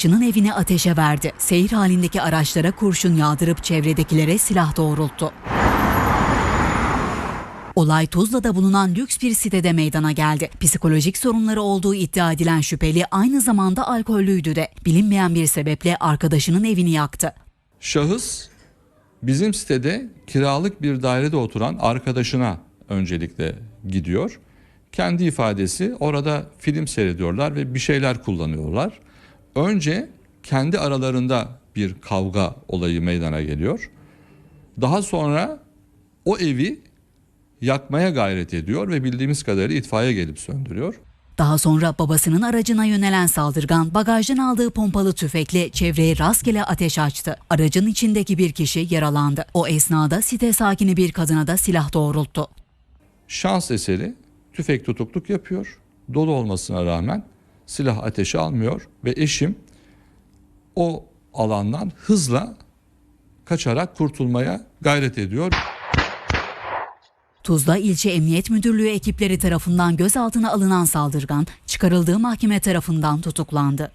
Çının evini ateşe verdi. Seyir halindeki araçlara kurşun yağdırıp çevredekilere silah doğrulttu. Olay Tuzla'da bulunan lüks bir sitede meydana geldi. Psikolojik sorunları olduğu iddia edilen şüpheli aynı zamanda alkollüydü de bilinmeyen bir sebeple arkadaşının evini yaktı. Şahıs bizim sitede kiralık bir dairede oturan arkadaşına öncelikle gidiyor. Kendi ifadesi orada film seyrediyorlar ve bir şeyler kullanıyorlar. Önce kendi aralarında bir kavga olayı meydana geliyor. Daha sonra o evi yakmaya gayret ediyor ve bildiğimiz kadarıyla itfaiye gelip söndürüyor. Daha sonra babasının aracına yönelen saldırgan bagajdan aldığı pompalı tüfekle çevreye rastgele ateş açtı. Aracın içindeki bir kişi yaralandı. O esnada site sakini bir kadına da silah doğrulttu. Şans eseri tüfek tutukluk yapıyor. Dolu olmasına rağmen silah ateşe almıyor ve eşim o alandan hızla kaçarak kurtulmaya gayret ediyor. Tuzla İlçe Emniyet Müdürlüğü ekipleri tarafından gözaltına alınan saldırgan çıkarıldığı mahkeme tarafından tutuklandı.